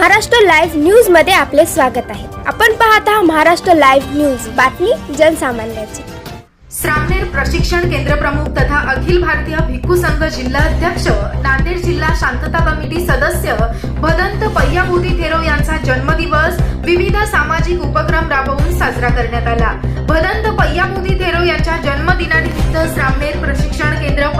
Maharashtra live न्यूजमध्ये आपले स्वागत आहे. आपण पाहत आहात महाराष्ट्र लाईव्ह न्यूज. बातमी जनसामान्याची. श्रामनेर प्रशिक्षण केंद्र प्रमुख तथा अखिल भारतीय भिक्खू संघ जिल्हा अध्यक्ष नांदेड जिल्हा शांतता कमिटी सदस्य भदंत पय्याभूती थेरो यांचा जन्मदिवस विविध सामाजिक उपक्रम राबवून साजरा करण्यात आला. भदंत पय्याभूती थेरो यांच्या जन्मदिनानिमित्त श्रामनेर प्रशिक्षण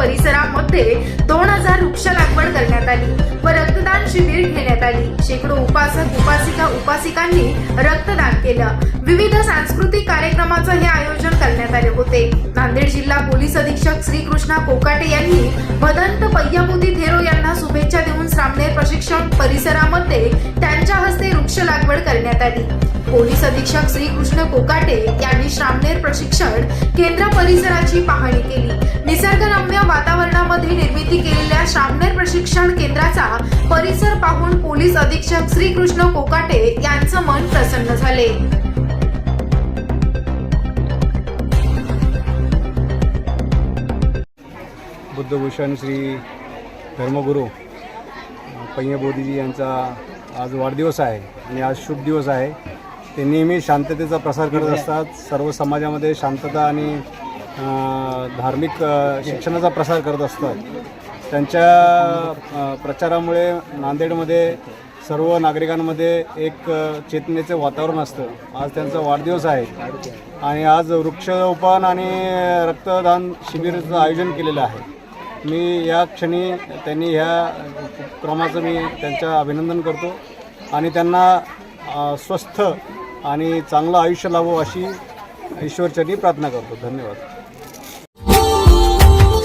परिसरामध्ये दोन हजार वृक्ष लागवड करण्यात आली. व रक्तदान शिबिर घेण्यात आली. शेकडो उपासक उपासिका उपासिकांनी रक्तदान केलं. विविध सांस्कृतिक कार्यक्रमाचं हे आयोजन करण्यात आले होते. नांदेड जिल्हा पोलीस अधीक्षक श्रीकृष्णा कोकाटे यांनी भदंत पय्यामुदी थेरो यांना शुभेच्छा देऊन सामनेर प्रशिक्षण परिसरामध्ये त्यांच्या हस्ते वृक्ष लागवड करण्यात आली. पोलीस अधीक्षक श्रीकृष्ण कोकाटे यांनी श्रामनेर प्रशिक्षण केंद्र परिसराची पाहणी केली. वातावरणामध्ये निर्मिती केलेल्या श्रामनेर प्रशिक्षण केंद्राचा परिसर पाहून पोलीस अधीक्षक श्रीकृष्ण कोकाटे यांचं मन प्रसन्न झाले. बुद्धभूषण श्री धर्मगुरू पय्यबोधीजी यांचा आज वाढदिवस आहे आणि आज शुभ दिवस आहे. ते नेहमी शांततेचा प्रसार करत असतात. सर्व समाजामध्ये शांतता आणि धार्मिक शिक्षणाचा प्रसार करत असतात. त्यांच्या प्रचारामुळे नांदेडमध्ये सर्व नागरिकांमध्ये एक चेतनेचं वातावरण असतं. आज त्यांचा वाढदिवस आहे. आणि आज वृक्षरोपण आणि रक्तदान शिबिराचं आयोजन केलेलं आहे. मी या क्षणी त्यांनी ह्या उपक्रमाचं मी त्यांच्या अभिनंदन करतो. आणि त्यांना स्वस्थ आणि चांगलं आयुष्य लाभो अशी ईश्वरचरणी प्रार्थना करतो. धन्यवाद.